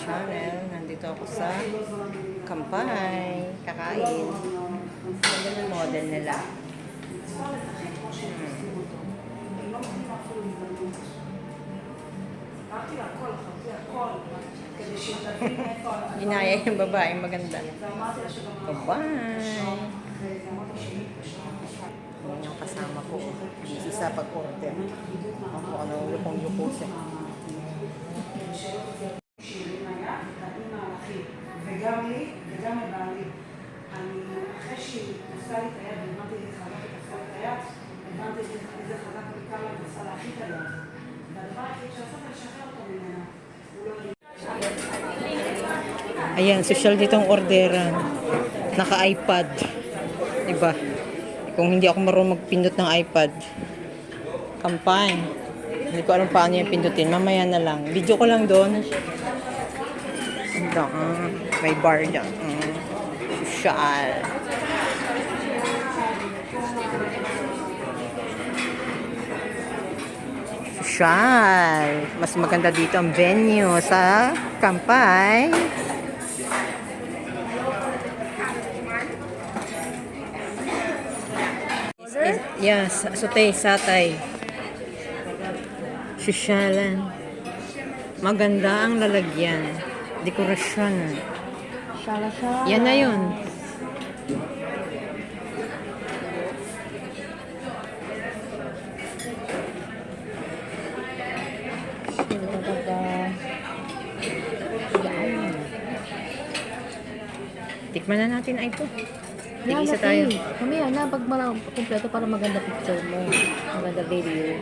channel. Nandito ako sa Kampay. Kakain. Ganda ng model nila. Inaya yung babaeng maganda. Bye-bye. Yan yung kasama ko. Busy sa pag-order. Ako ano, lupong-lupo siya. Ayan, social ditong orderan. Naka-iPad. Diba? Kung hindi ako marunong magpindot ng iPad. Kampay. Hindi ko alam paano yung pindutin. Mamaya na lang. Video ko lang doon. Daan. May bar dyan. Mm. Social. Social. Mas maganda dito ang venue sa Kampay. Yes, sutay, satay. Shishalan. Maganda ang lalagyan. Dekorasyon. Shala shala. Yan na yun. Tikman na natin ay ito. Tig-isa tayo. Mamaya na, pag mala, kumpleto para maganda picture mo. Maganda video.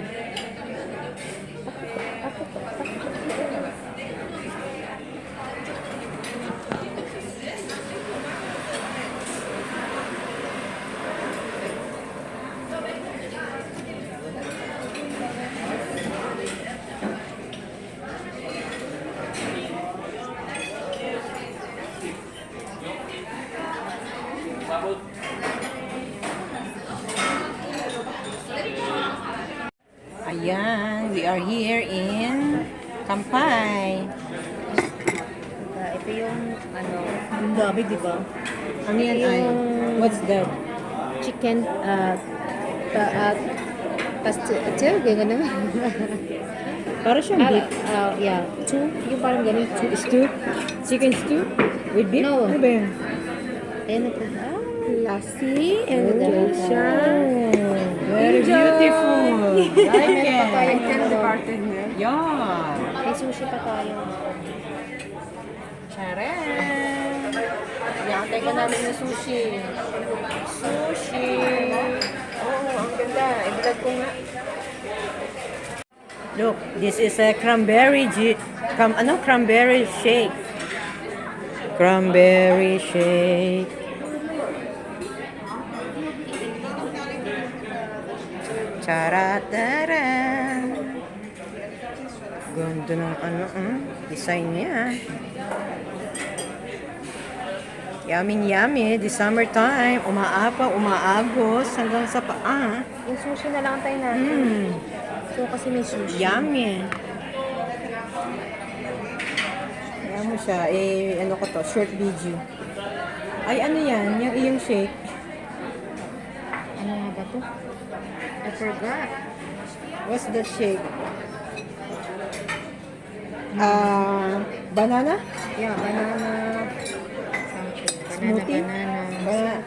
Ayan, we are here in Kampay. Uh, ito yung, ano, dami, di ba? Ano yan ay? What's that? Chicken, uh, pa, uh, pastel, ganyan na. Para siyang beef. uh, yeah, two, yung parang ganun, two. Stew? Chicken stew? With beef? No. Ano ba yan? Ayan na po. Ah, Lassi and Very beautiful. Like it. Yan. May sushi pa tayo. Charan. Iantay ka namin ng sushi. Sushi. Oo, ang ganda. I-vlog ko nga. Look, this is a cranberry ju- cram, ano? Cranberry shake. Cranberry shake. Charatara. Ganda ng ano, mm, design niya. Yummy, yummy. The summertime, umaapa, umaagos hanggang sa paa. Yung sushi na lang tayo natin. Mm, So, kasi may sushi. yummy. Kaya mo siya, eh, ano ko to, short video. Ay, ano yan? Yung iyong shake. Ba to? I forgot. What's the shake? Ah, banana? Yeah, banana. Something. Banana, Smoothie? banana. Ba-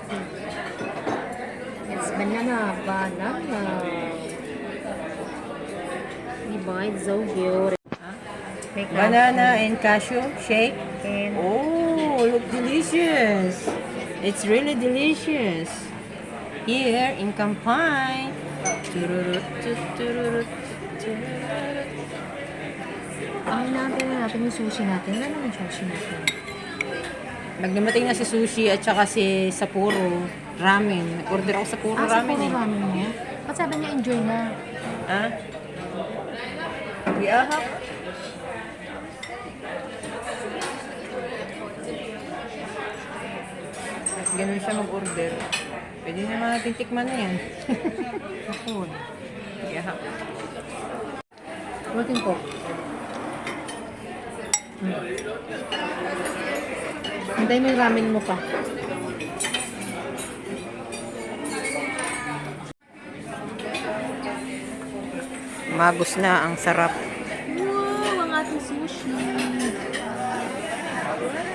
It's banana, banana. Diba? It's so good. May Banana and cashew shake. And Oh, look delicious. It's really delicious. Here in Kampay. Ang natin na natin yung sushi natin. Ano yung sushi natin? Nagdumating na si Sushi at saka si Sapporo Ramen. Nag-order ako sa Sapporo Ah, Ramen eh. ramen mo? Ba't sabi niya enjoy na? Ha? Iahap. Ganun siya mag-order. Pwede naman natin tikman na yan. Ako. Iahap. Working ko. Hintay mo yung ramen mo pa. Magos na, ang sarap. Wow, ang ating sushi.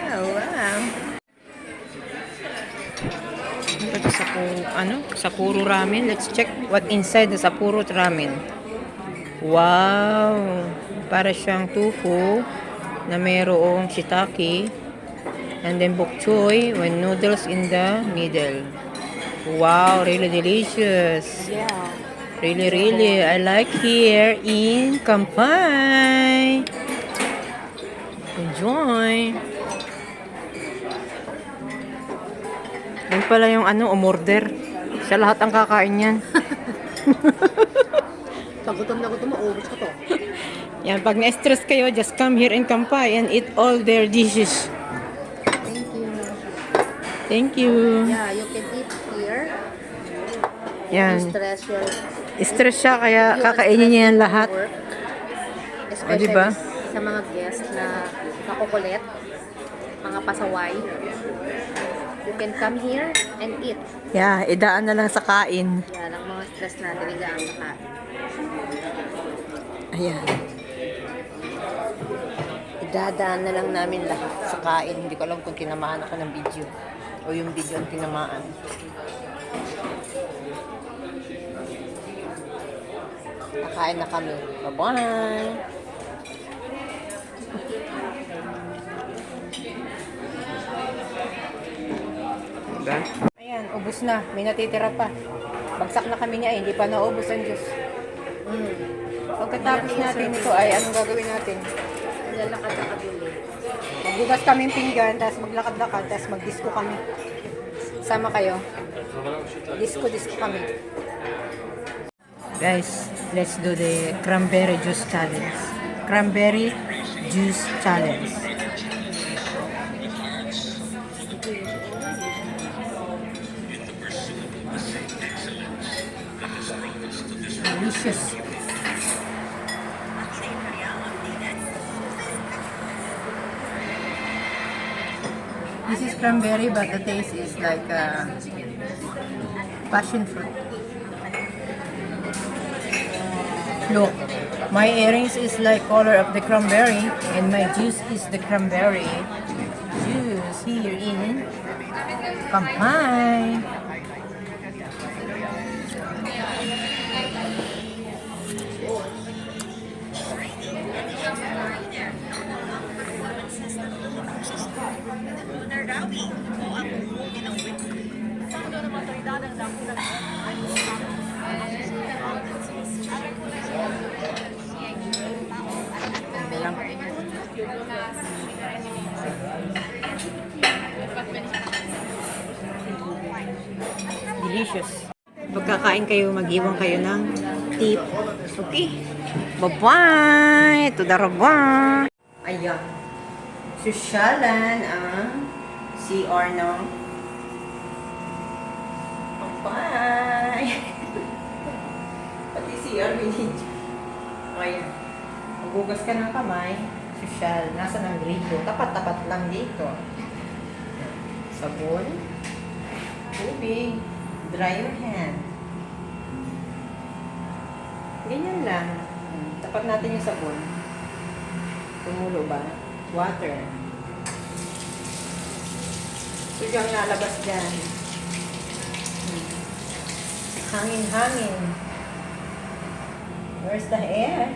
Wow, wow. Ito sa ano, Sapporo ramen. Let's check what inside the Sapporo ramen. Wow! Para siyang tofu na mayroong shiitake and then bok choy with noodles in the middle. Wow, really delicious. Yeah. Really, really, I like here in Kampai. Enjoy. Yan pala yung ano, umorder. Siya lahat ang kakain yan. Pag gutom na gutom mo, ubus ko to. Yan, pag na-stress kayo, just come here in Kampai and eat all their dishes. Thank you. Thank you. Yeah, you can eat here. Yan. Stress your Stress siya, kaya kakainin niya yan lahat. work. O, Especially diba? sa mga guests na makukulit, mga pasaway. You can come here and eat. Yeah, idaan na lang sa kain. Yan ang mga stress natin, igaan sa kain. Ayan. Idadaan na lang namin lahat sa kain. Hindi ko alam kung tinamaan ako ng video. O yung video ang tinamaan. Kakain na kami. Bye-bye! Diba? Ayan, ubus na. May natitira pa. Bagsak na kami niya eh. Hindi pa naubos ang Diyos. Mm. Pagkatapos natin ito ay anong gagawin natin? Lalakad-lakad ulit. Magbugas kaming pinggan, tapos maglakad-lakad, tapos mag-disco kami. Sama kayo. Disco-disco kami. Guys, let's do the cranberry juice challenge. Cranberry juice challenge. This is cranberry, but the taste is like uh, passion fruit. Look, my earrings is like color of the cranberry, and my juice is the cranberry juice here in Kampai. Pagkakain kayo, mag-iwan kayo ng tip. Okay. Bye-bye! Tudaraba! Ayan. Susyalan ang CR ng Bye-bye! Pati CR minidyo. Ayan. Maghugas ka ng kamay. Sosyal. Nasa ng grito. Tapat-tapat lang dito. Sabon. Tubig. Dry your hand. Ganyan lang. Tapat natin yung sabon. Tumulo ba? Water. Ito yung nalabas dyan. Hangin-hangin. Where's the air?